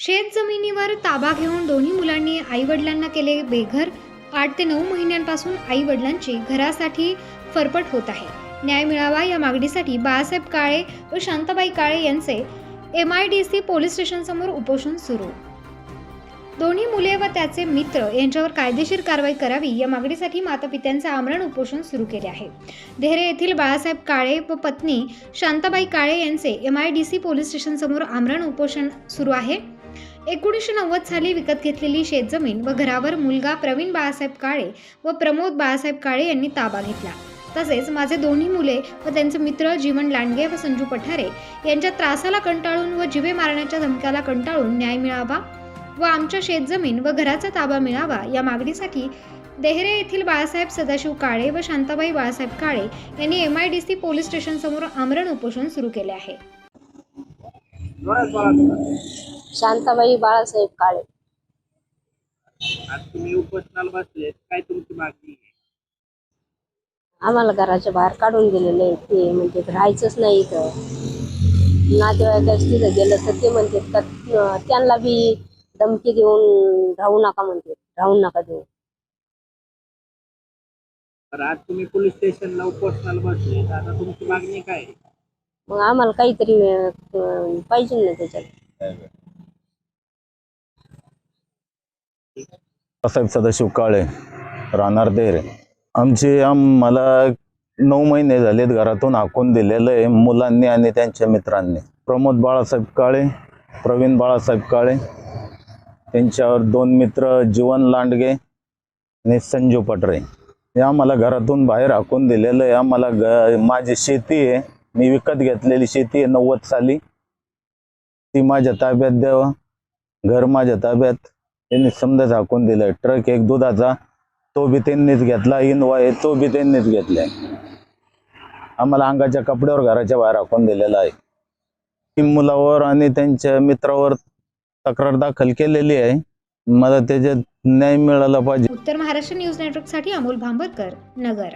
शेत जमिनीवर ताबा घेऊन दोन्ही मुलांनी आई वडिलांना केले बेघर. आठ ते नऊ महिन्यांपासून आई वडिलांची घरासाठी फरफट होत आहे. न्याय मिळावा या मागणीसाठी बाळासाहेब काळे व शांताबाई काळे यांचे M I D C police स्टेशनसमोर उपोषण सुरू. दोन्ही मुले व त्याचे मित्र यांच्यावर कायदेशीर कारवाई करावी या मागणीसाठी मातापित्यांचे आमरण उपोषण सुरू केले आहे. देहरे येथील बाळासाहेब काळे व पत्नी शांताबाई काळे यांचे M I D C police स्टेशनसमोर आमरण उपोषण सुरू आहे. एकोणीसशे नव्वद साली विकत घेतलेली शेतजमीन व घरावर मुलगा प्रवीण बाळासाहेब काळे व प्रमोद बाळासाहेब काळे यांनी ताबा घेतला. तसेच माझे दोन्ही मुले व त्यांचे मित्र जीवन लांडगे व संजू पठारे यांच्या त्रासाला कंटाळून व जिवे मारण्याच्या धमक्याला कंटाळून न्याय मिळावा व आमच्या शेतजमीन व घराचा ताबा मिळावा या मागणीसाठी देहरे येथील बाळासाहेब सदाशिव काळे व शांताबाई बाळासाहेब काळे यांनी M I D C police स्टेशनसमोर आमरण उपोषण सुरू केले आहे. शांताबाई बाळासाहेब काळे. आज तुम्ही उपोषणाला बसलेत काय तुमची मागणी आहे? आम्हाला घराच्या बाहेर काढून दिलेले आहे ते म्हणजे राहायचंच नाही इथं. नातेवाईकाच तिथं गेलं तर ते म्हणतात का अं, त्यांना बी धमकी देऊन राहू नका म्हणते राहू नका देऊ. तर आज तुम्ही पोलीस स्टेशनला उपोषणाला बसले तर आता तुमची मागणी काय आहे? मग आम्हाला काहीतरी अं, पाहिजे ना त्याच्यात. साहेब सदाशिव काळे राहणार देर. आमचे आम मला नऊ महिने झालेत घरातून हाकून दिलेलं आहे मुलांनी आणि त्यांच्या मित्रांनी. प्रमोद बाळासाहेब काळे प्रवीण बाळासाहेब काळे त्यांच्यावर दोन मित्र जीवन लांडगे आणि संजू पटरे. हे आम्हाला घरातून बाहेर हाकून दिलेलं आहे. आम्हाला ग माझी शेती आहे. मी विकत घेतलेली शेती आहे. नव्वद साली. ती माझ्या ताब्यात द्यावं. घर माझ्या ताब्यात. त्यांनी समजा झाकून दिलं. ट्रक एक दुधाचा तो बी त्यांनीच घेतला. इनवा तो बी त्यांनीच घेतलाय. आम्हाला अंगाच्या कपड्यावर घराच्या बाहेर हाकून दिलेला आहे. मुलावर आणि त्यांच्या मित्रावर तक्रार दाखल केलेली आहे. मला त्याच्यात न्याय मिळाला पाहिजे. उत्तर महाराष्ट्र न्यूज नेटवर्कसाठी अमोल भांबरकर नगर.